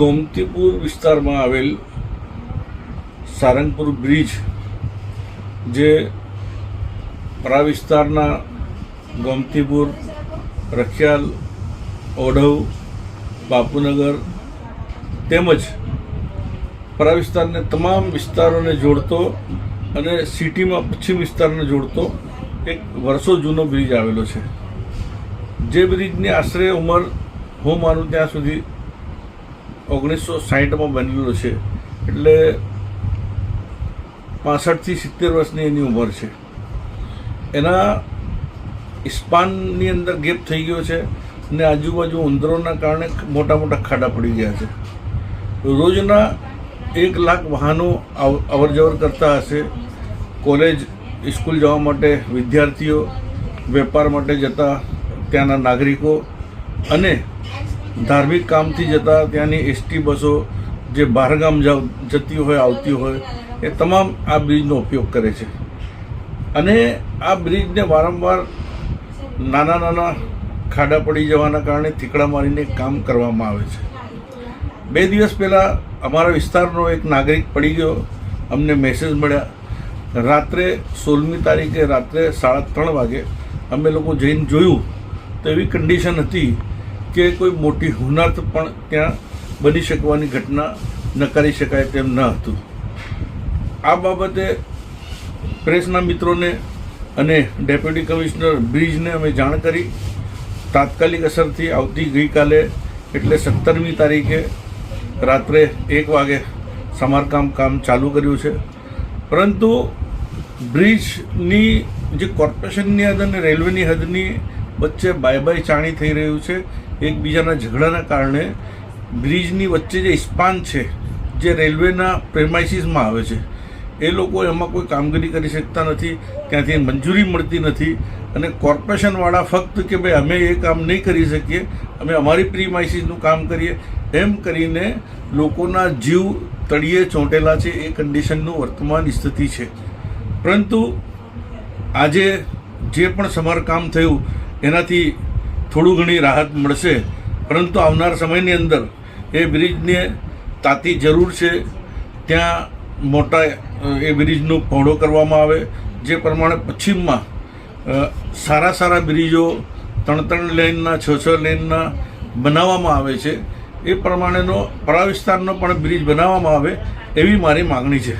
ગોમતીપુર વિસ્તારમાં આવેલ સારંગપુર બ્રિજ, જે પરા વિસ્તારના ગોમતીપુર રખિયાલ, ઓઢવ, બાપુનગર તેમજ પરા વિસ્તારને તમામ વિસ્તારોને જોડતો અને સિટીમાં પશ્ચિમ વિસ્તારને જોડતો એક વર્ષો જૂનો બ્રિજ આવેલો છે. જે બ્રિજની આશરે ઉંમર હું માનું ત્યાં સુધી ઓગણીસો સાહીઠમાં બનેલો છે. એટલે પાસઠથી સિત્તેર વર્ષની એની ઉંમર છે. એના ઇસ્પાનની અંદર ગેપ થઈ ગયો છે અને આજુબાજુ ઉંદરોના કારણે મોટા મોટા ખાડા પડી ગયા છે. રોજના એક લાખ વાહનો અવ- અવર જવર કરતા હશે. કોલેજ, સ્કૂલ જવા માટે વિદ્યાર્થીઓ, વેપાર માટે જતા ત્યાંના નાગરિકો અને ધાર્મિક કામથી જતા ત્યાંની એસટી બસો જે બહારગામ જતી હોય, આવતી હોય, એ તમામ આ બ્રિજનો ઉપયોગ કરે છે. અને આ બ્રિજને વારંવાર નાના નાના ખાડા પડી જવાના કારણે થીકડા મારીને કામ કરવામાં આવે છે. બે દિવસ પહેલાં અમારા વિસ્તારનો એક નાગરિક પડી ગયો. અમને મેસેજ મળ્યા. રાત્રે સોળમી તારીખે રાત્રે સાડા ત્રણ વાગે અમે લોકો જઈને જોયું તો એવી કન્ડિશન હતી કે કોઈ મોટી હુનર પણ ત્યાં બની શકવાની ઘટના નકારી શકાય તેમ ન હતું. આ બાબતે પ્રેસના મિત્રોને અને ડેપ્યુટી કમિશનર બ્રિજને અમે જાણ કરી. તાત્કાલિક અસરથી આવતી ગઈકાલે એટલે સત્તરમી તારીખે રાત્રે એક વાગે સમારકામ કામ ચાલુ કર્યું છે. પરંતુ બ્રિજની જે કોર્પોરેશનની હદ અને રેલવેની હદની વચ્ચે બાય બાય ચાણી થઈ રહ્યું છે. એકબીજાના ઝઘડાના કારણે બ્રિજની વચ્ચે જે ઇસ્પાન છે, જે રેલવેના પ્રેમાઇસીસમાં આવે છે, એ લોકો એમાં કોઈ કામગીરી કરી શકતા નથી, ત્યાંથી મંજૂરી મળતી નથી અને કોર્પોરેશનવાળા ફક્ત કે ભાઈ અમે એ કામ નહીં કરી શકીએ, અમે અમારી પ્રીમાઇસીસનું કામ કરીએ, એમ કરીને લોકોના જીવ તળિયે ચોંટેલા છે, એ કન્ડિશનનું વર્તમાન સ્થિતિ છે. પરંતુ આજે જે પણ સમારકામ થયું, એનાથી થોડું ઘણી રાહત મળશે, પરંતુ આવનાર સમયની અંદર એ બ્રિજને તાતી જરૂર છે. ત્યાં મોટા એ બ્રિજનો પહોળો કરવામાં આવે, જે પ્રમાણે પશ્ચિમમાં સારા સારા બ્રિજો ત્રણ ત્રણ લેનના, છ છ લેનના બનાવવામાં આવે છે. એ પ્રમાણેનો પરા વિસ્તારનો પણ બ્રિજ બનાવવામાં આવે એવી મારી માગણી છે.